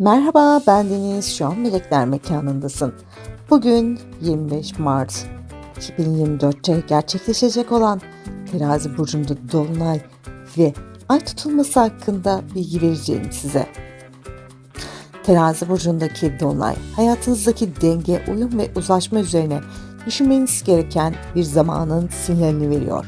Merhaba ben Deniz. Şu an Melekler Mekanı'ndasın. Bugün 25 Mart 2024'te gerçekleşecek olan Terazi Burcu'nda Dolunay ve Ay tutulması hakkında bilgi vereceğim size. Terazi Burcu'ndaki Dolunay, hayatınızdaki denge, uyum ve uzlaşma üzerine düşünmeniz gereken bir zamanın sinyalini veriyor.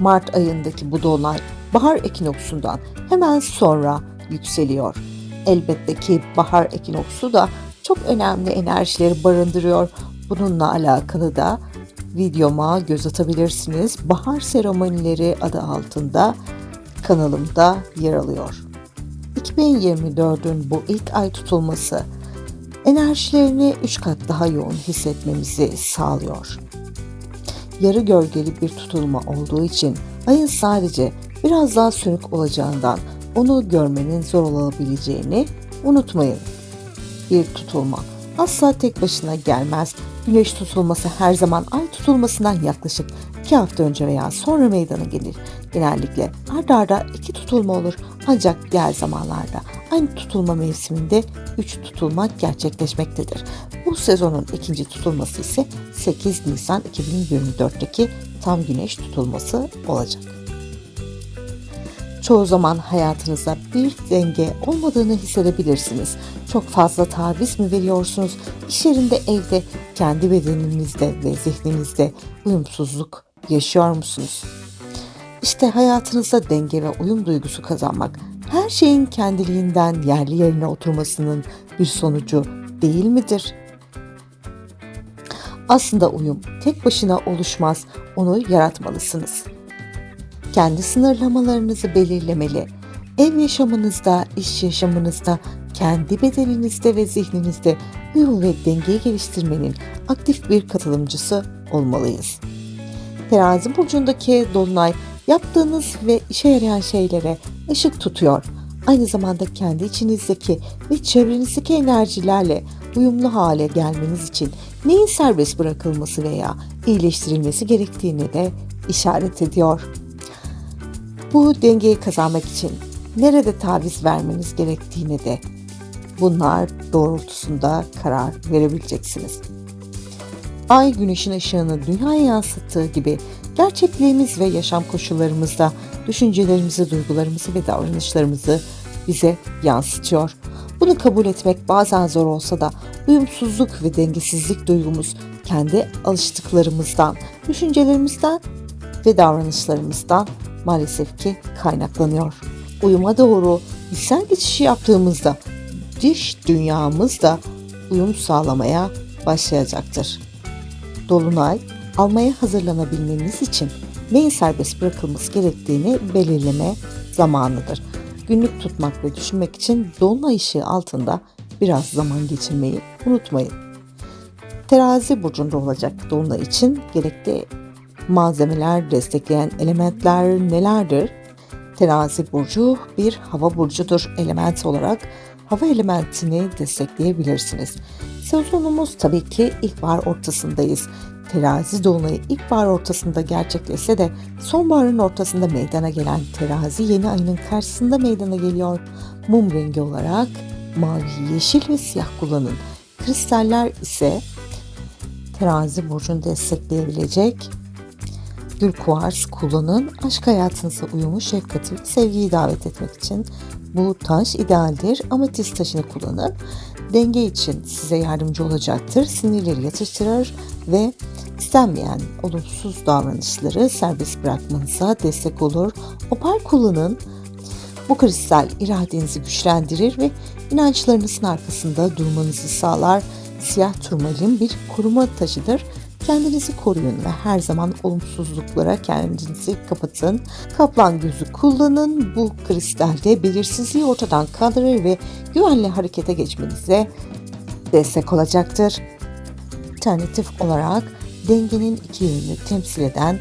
Mart ayındaki bu Dolunay, bahar ekinoksundan hemen sonra yükseliyor Elbette ki bahar ekinoksu da çok önemli enerjileri barındırıyor. Bununla alakalı da videoma göz atabilirsiniz. Bahar seremonileri adı altında kanalımda yer alıyor. 2024'ün bu ilk ay tutulması enerjilerini 3 kat daha yoğun hissetmemizi sağlıyor. Yarı gölgeli bir tutulma olduğu için ayın sadece biraz daha sönük olacağından onu görmenin zor olabileceğini unutmayın. Bir tutulma asla tek başına gelmez. Güneş tutulması her zaman ay tutulmasından yaklaşık 2 hafta önce veya sonra meydana gelir. Genellikle arda arda iki tutulma olur ancak diğer zamanlarda aynı tutulma mevsiminde 3 tutulma gerçekleşmektedir. Bu sezonun ikinci tutulması ise 8 Nisan 2024'teki tam güneş tutulması olacak çoğu zaman hayatınızda bir denge olmadığını hissedebilirsiniz. Çok fazla taviz mi veriyorsunuz? İş yerinde, evde, kendi bedeninizde ve zihninizde uyumsuzluk yaşıyor musunuz? İşte hayatınızda denge ve uyum duygusu kazanmak her şeyin kendiliğinden yerli yerine oturmasının bir sonucu değil midir? Aslında uyum tek başına oluşmaz, onu yaratmalısınız kendi sınırlamalarınızı belirlemeli. Ev yaşamınızda, iş yaşamınızda, kendi bedeninizde ve zihninizde uyum ve dengeyi geliştirmenin aktif bir katılımcısı olmalıyız. Terazi burcundaki dolunay yaptığınız ve işe yarayan şeylere ışık tutuyor. Aynı zamanda kendi içinizdeki ve çevrenizdeki enerjilerle uyumlu hale gelmeniz için neyin serbest bırakılması veya iyileştirilmesi gerektiğini de işaret ediyor. Bu dengeyi kazanmak için nerede taviz vermeniz gerektiğini de bunlar doğrultusunda karar verebileceksiniz. Ay güneşin ışığını dünyaya yansıttığı gibi gerçekliğimiz ve yaşam koşullarımızda düşüncelerimizi, duygularımızı ve davranışlarımızı bize yansıtıyor. Bunu kabul etmek bazen zor olsa da uyumsuzluk ve dengesizlik duygumuz kendi alıştıklarımızdan, düşüncelerimizden ve davranışlarımızdan maalesef ki kaynaklanıyor. Uyuma doğru içsel geçişi yaptığımızda dış dünyamız da uyum sağlamaya başlayacaktır. Dolunay, almaya hazırlanabilmemiz için neyin serbest bırakılması gerektiğini belirleme zamanıdır. Günlük tutmak ve düşünmek için dolunay ışığı altında biraz zaman geçirmeyi unutmayın. Terazi burcunda olacak dolunay için gerekli malzemeler, destekleyen elementler nelerdir? Terazi burcu bir hava burcudur. Element olarak hava elementini destekleyebilirsiniz. Sezonumuz tabii ki ilkbahar ortasındayız. Terazi dolunayı ilkbahar ortasında gerçekleşse de sonbaharın ortasında meydana gelen terazi yeni ayının karşısında meydana geliyor. Mum rengi olarak mavi, yeşil ve siyah kullanın. Kristaller ise terazi burcunu destekleyebilecek Gül kuvars kullanın. Aşk hayatınıza uyumu, şefkati ve sevgiyi davet etmek için bu taş idealdir. Amatist taşını kullanın. Denge için size yardımcı olacaktır. Sinirleri yatıştırır ve istenmeyen olumsuz davranışları serbest bırakmanıza destek olur. Opal kullanın. Bu kristal iradenizi güçlendirir ve inançlarınızın arkasında durmanızı sağlar. Siyah turmalin bir koruma taşıdır Kendinizi koruyun ve her zaman olumsuzluklara kendinizi kapatın. Kaplan gözü kullanın. Bu kristalde belirsizliği ortadan kaldırır ve güvenli harekete geçmenize destek olacaktır. Alternatif olarak dengenin iki yönünü temsil eden,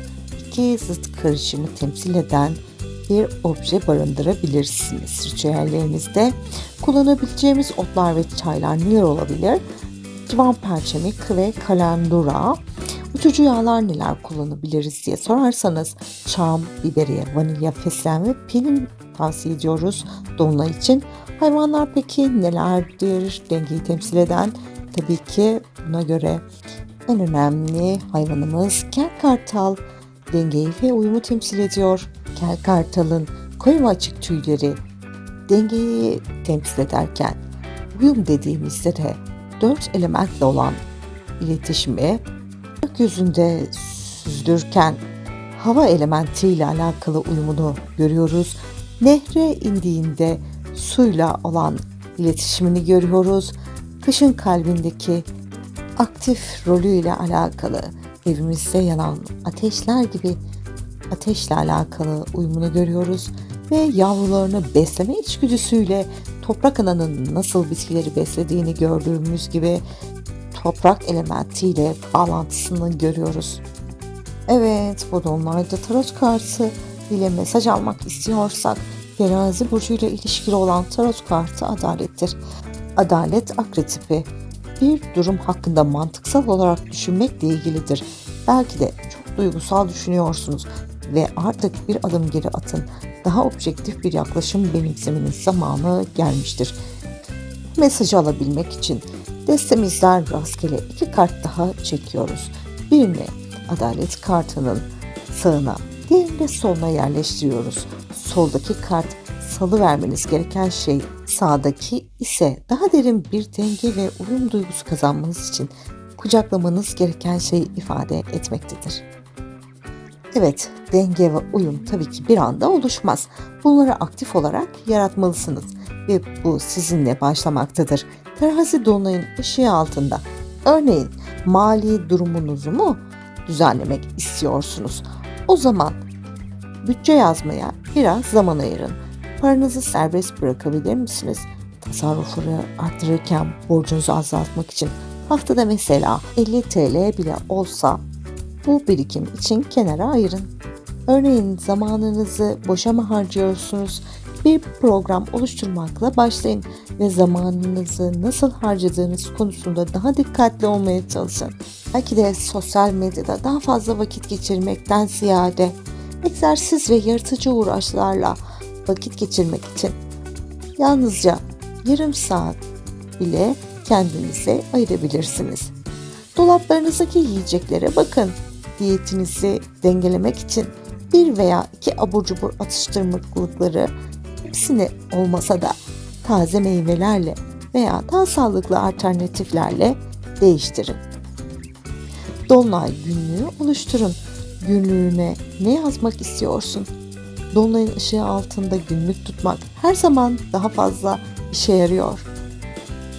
iki zıt karışımı temsil eden bir obje barındırabilirsiniz. Ritüellerinizde kullanabileceğimiz otlar ve çaylar neler olabilir? Civan perçemik ve kalendura, Uçucu yağlar neler kullanabiliriz diye sorarsanız çam, biberiye, vanilya, fesleğen ve pelin tavsiye ediyoruz Dolunay için. Hayvanlar peki nelerdir dengeyi temsil eden? Tabii ki buna göre en önemli hayvanımız kel kartal. Dengeyi ve uyumu temsil ediyor. Kel kartalın koyu ve açık tüyleri dengeyi temsil ederken uyum dediğimizde de dört elementle olan iletişimi gökyüzünde süzülürken hava elementiyle alakalı uyumunu görüyoruz. Nehre indiğinde suyla olan iletişimini görüyoruz. Kışın kalbindeki aktif rolüyle alakalı evimizde yanan ateşler gibi ateşle alakalı uyumunu görüyoruz ve yavrularını besleme içgüdüsüyle toprak ananın nasıl bitkileri beslediğini gördüğümüz gibi toprak elementiyle bağlantısını görüyoruz. Evet, bu dolunayda tarot kartı ile mesaj almak istiyorsak terazi burcuyla ilişkili olan tarot kartı adalettir. Adalet akretipi bir durum hakkında mantıksal olarak düşünmekle ilgilidir. Belki de çok duygusal düşünüyorsunuz ve artık bir adım geri atın. Daha objektif bir yaklaşım benimsemenin zamanı gelmiştir. Mesajı alabilmek için destemizden rastgele iki kart daha çekiyoruz. Birini adalet kartının sağına, diğerini soluna yerleştiriyoruz. Soldaki kart salı vermeniz gereken şey sağdaki ise daha derin bir denge ve uyum duygusu kazanmanız için kucaklamanız gereken şeyi ifade etmektedir. Evet, denge ve uyum tabii ki bir anda oluşmaz. Bunları aktif olarak yaratmalısınız ve bu sizinle başlamaktadır. Terazi dolunayın ışığı altında. Örneğin mali durumunuzu mu düzenlemek istiyorsunuz? O zaman bütçe yazmaya biraz zaman ayırın. Paranızı serbest bırakabilir misiniz? Tasarrufları arttırırken borcunuzu azaltmak için haftada mesela 50 TL bile olsa bu birikim için kenara ayırın. Örneğin zamanınızı boşa mı harcıyorsunuz? Bir program oluşturmakla başlayın ve zamanınızı nasıl harcadığınız konusunda daha dikkatli olmaya çalışın. Belki de sosyal medyada daha fazla vakit geçirmekten ziyade egzersiz ve yaratıcı uğraşlarla vakit geçirmek için yalnızca yarım saat bile kendinize ayırabilirsiniz. Dolaplarınızdaki yiyeceklere bakın. Diyetinizi dengelemek için bir veya iki abur cubur atıştırmalıkları hepsini olmasa da taze meyvelerle veya daha sağlıklı alternatiflerle değiştirin. Dolunay günlüğü oluşturun. Günlüğüne ne yazmak istiyorsun? Dolunayın ışığı altında günlük tutmak her zaman daha fazla işe yarıyor.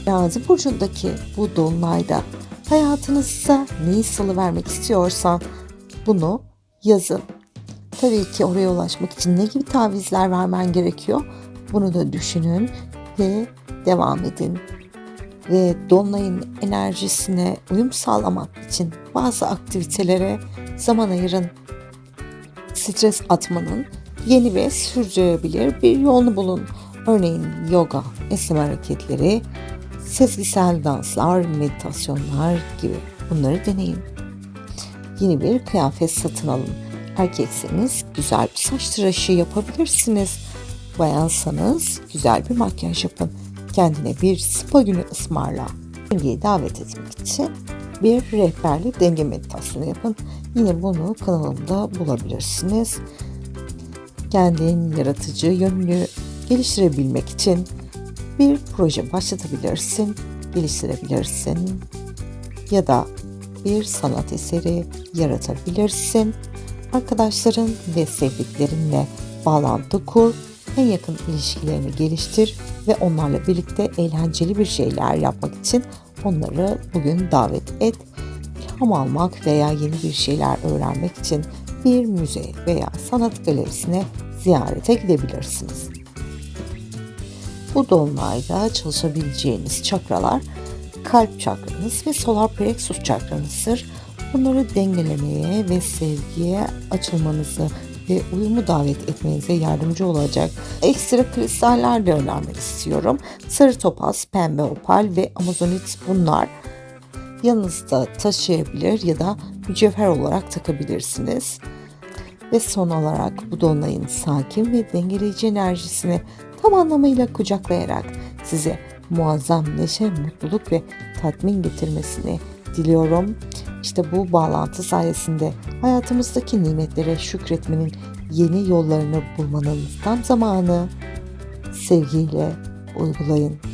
Terazi burcundaki bu dolunayda hayatınıza neyi salıvermek istiyorsan bunu yazın. Tabii ki oraya ulaşmak için ne gibi tavizler vermen gerekiyor? Bunu da düşünün ve devam edin. Ve Dolunay'ın enerjisine uyum sağlamak için bazı aktivitelere zaman ayırın. Stres atmanın yeni ve sürdürülebilir bir yolunu bulun. Örneğin yoga, esneme hareketleri, sezgisel danslar, meditasyonlar gibi bunları deneyin. Yeni bir kıyafet satın alın. Erkekseniz güzel bir saç tıraşı yapabilirsiniz. Bayansanız güzel bir makyaj yapın. Kendine bir spa günü ısmarla. Dengeyi davet etmek için bir rehberli denge meditasyonu yapın. Yine bunu kanalımda bulabilirsiniz. Kendin yaratıcı yönünü geliştirebilmek için bir proje başlatabilirsin, geliştirebilirsin ya da bir sanat eseri yaratabilirsin. Arkadaşların ve sevdiklerinle bağlantı kur, en yakın ilişkilerini geliştir ve onlarla birlikte eğlenceli bir şeyler yapmak için onları bugün davet et. İlham almak veya yeni bir şeyler öğrenmek için bir müze veya sanat galerisine ziyarete gidebilirsiniz. Bu dolunayda çalışabileceğiniz çakralar kalp çakranız ve solar plexus çakranızdır. Bunları dengelemeye ve sevgiye açılmanızı ve uyumu davet etmenize yardımcı olacak ekstra kristaller de önermek istiyorum. Sarı topaz, pembe opal ve amazonit bunlar yanınızda taşıyabilir ya da mücevher olarak takabilirsiniz. Ve son olarak bu dolunayın sakin ve dengeleyici enerjisini tam anlamıyla kucaklayarak size muazzam neşe, mutluluk ve tatmin getirmesini diliyorum. İşte bu bağlantı sayesinde hayatımızdaki nimetlere şükretmenin yeni yollarını bulmanın tam zamanı. Sevgiyle uygulayın.